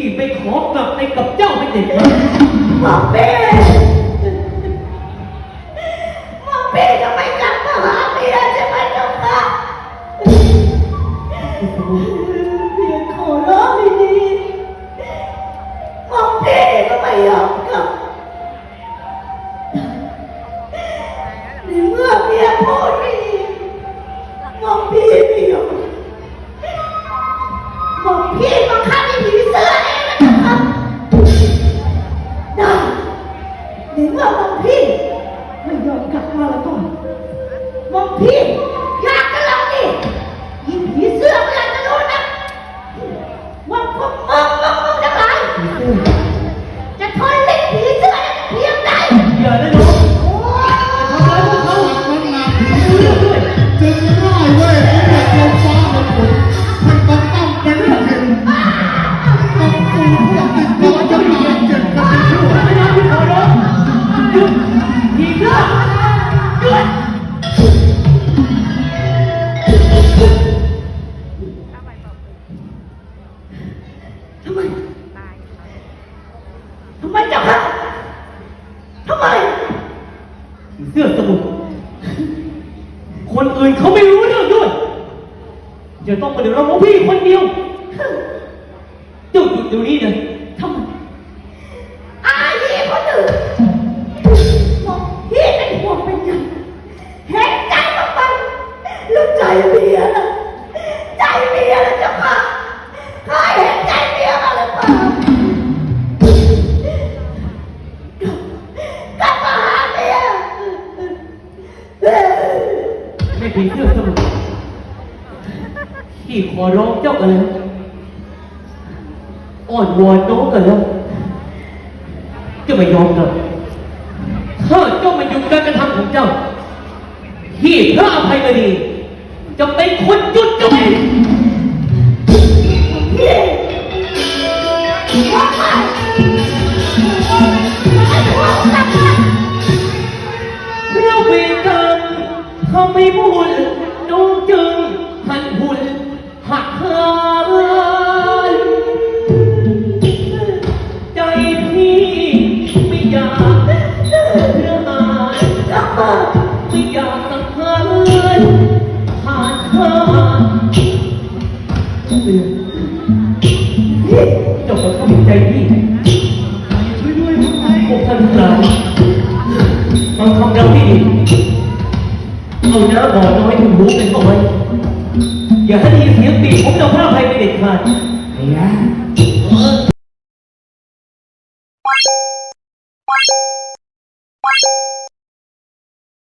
พี่ไปขอกลับไปกับเจ้าไม่เด็ดขาดหมอเป้หมอเป้จะไม่กลับมาหาเมียใช่ไหมเจ้าค่ะเมียขอร้องดีๆหมอเป้ก็ไม่ยอมกลับในเมื่อเมียพูดไม่ดีหมอพี่ไม่ยอมหมอพี่บั เมื่อมองพี่ไม่ยอมกลับมาแล้วก็มองพี่อยากจะลองดิยิงผีเสื้อไม่อยากจะรู้นะว่าพวกมึงมึงมึงทั้งหลายจะทนเล่นผีเสื้อได้เพียงใดอย่าได้น้องโอ้ยทำร้ายพวกเขามันหนักไม่รู้เรื่องด้วยจึงได้เว้ย ทำไมทำไมเจ้าคะทำไมเสื้อสมุทรคนอื่นเขาไม่รู้เรื่องด้วยจะต้องมาเดือดร้อนของพี่คนเดียวจ้าหยุดเดี๋ยวนี้เลย ไม่ผีเสื้อสมุทรที่ขอร้องเจ้ากันแล้วอ่อนวอนน้องกันแล้วจะไม่ยอมเลยถ้าเจ้ามาหยุดการกระทำของเจ้า ที่พระอภัยมณีจะเป็นคนหยุด ไม่พูดน้องจึงหันหุ่นหักหานใจพี่ไม่อยากเรื่องอายไม่อยากสังหารผ่านข้าเจ้าของใจพี่ช่วยด้วยทำไมพวกท่านทั้งหลายฟังคำเราที่ดี เอาน้ำบ่อน้อยถึงรู้เป็นเอาไว้อย่าให้ได้ยินเสียงปีกของเจ้าพระอภัยไปเด็ดขาด ไอ้ยะ